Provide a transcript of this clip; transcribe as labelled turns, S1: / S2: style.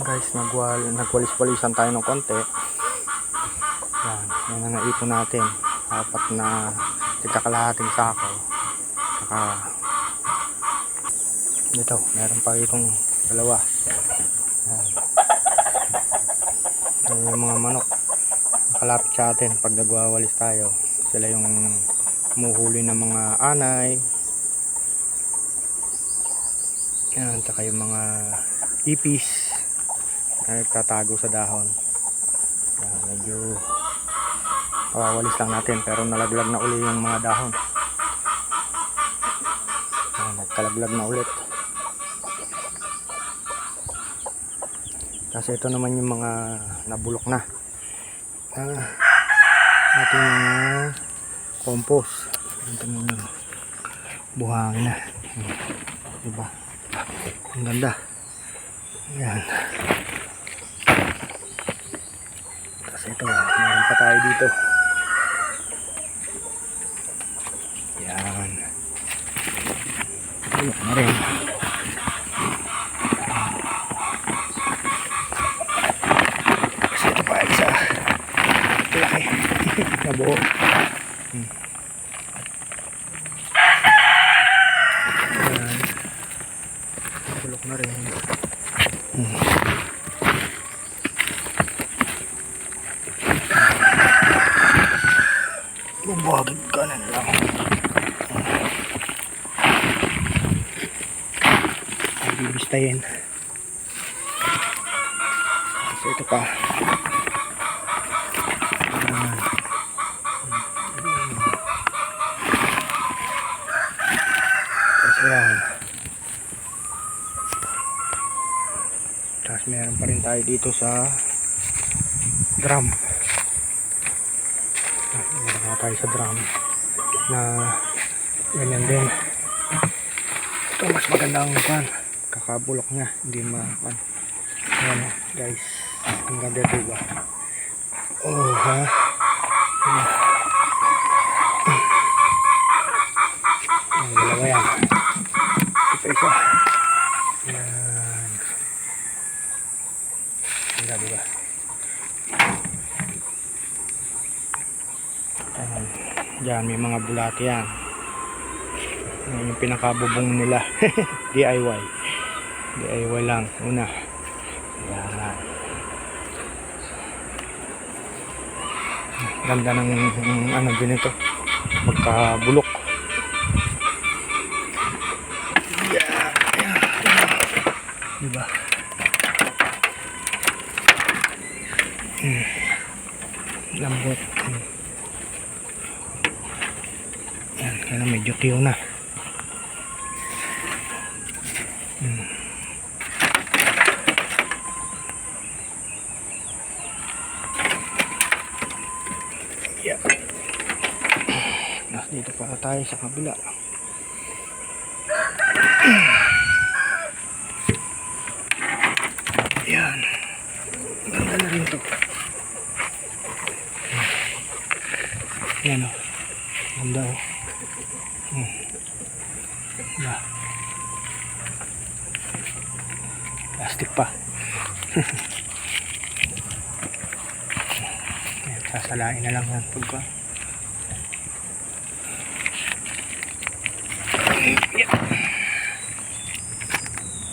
S1: nagwal, nagwalis-walisan tayo ng konti. Yan, yan ang natin. Apat na tigkakalahating sako. Saka dito, meron pa itong dalawa. Yan yung mga manok. Nakalapit sa atin pag nagwawalis tayo. Sila yung muhuli ng mga anay. Yan, saka yung mga ipis na nagtatago sa dahon. Yan, medyo kawawalis lang natin pero nalaglag na uli yung mga dahon. Yan, nagkalaglag na ulit. Kasi ito naman yung mga nabulok na. Ah, ating mga compost. Ito mga buhangin na. Diba? Ang ganda. Yan. Tapos ito, meron pa tayo dito. Yan. Ayun na rin. Tapos ito pa isa. Laki. Nabuo. Hmm. Bulok na rin. Hmm. Bubagid ka na lang. Ay, bibistayin. Kasi ito pa. Tapos ayan. Tapos meron pa rin tayo dito sa drum. Nga tayo sa drum na ganyan din. Ito mas maganda ang kan. Kakabulok niya. Hindi makan. Ayan guys. Ang ganda diba? Oh ha. Ang dalawa yan. Ito pa isa. Yan. Ganda diba? Ayan. Diyan may mga bulati yan. Yan yung pinakabubong nila. DIY. DIY lang. Una. Yan. Ganda ng, ano din ito. Magkabulok. Yeah. Diba? Hmm. Lambot. Yan, medyo tiyo na. Hmm. Yeah. Dito pa tayo sa kabila. Yan. Ganda na rin to. Yan o. Ganda o. Hmm. Yeah. Plastic pa. Sasalain na lang yan pagka. Yeah.